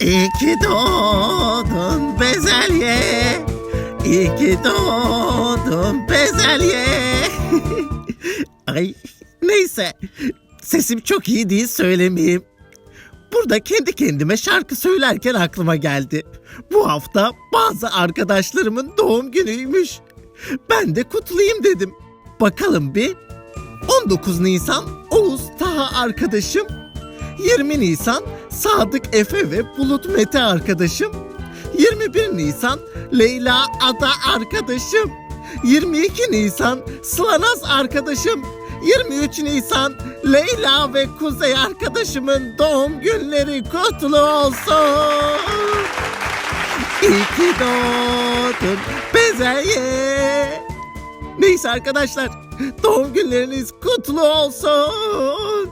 İyi ki doğdun bezelye. İyi ki doğdun bezelye. Ay neyse. Sesim çok iyi değil söylemeyeyim. Burada kendi kendime şarkı söylerken aklıma geldi. Bu hafta bazı arkadaşlarımın doğum günüymüş. Ben de kutlayayım dedim. Bakalım bir. 19 Nisan Oğuz Taha arkadaşım. 20 Nisan Sadık Efe ve Bulut Mete arkadaşım. 21 Nisan Leyla Ada arkadaşım. 22 Nisan Slanaz arkadaşım. 23 Nisan Leyla ve Kuzey arkadaşımın doğum günleri kutlu olsun. İyi ki doğdun bezelye. Neyse arkadaşlar doğum günleriniz kutlu olsun.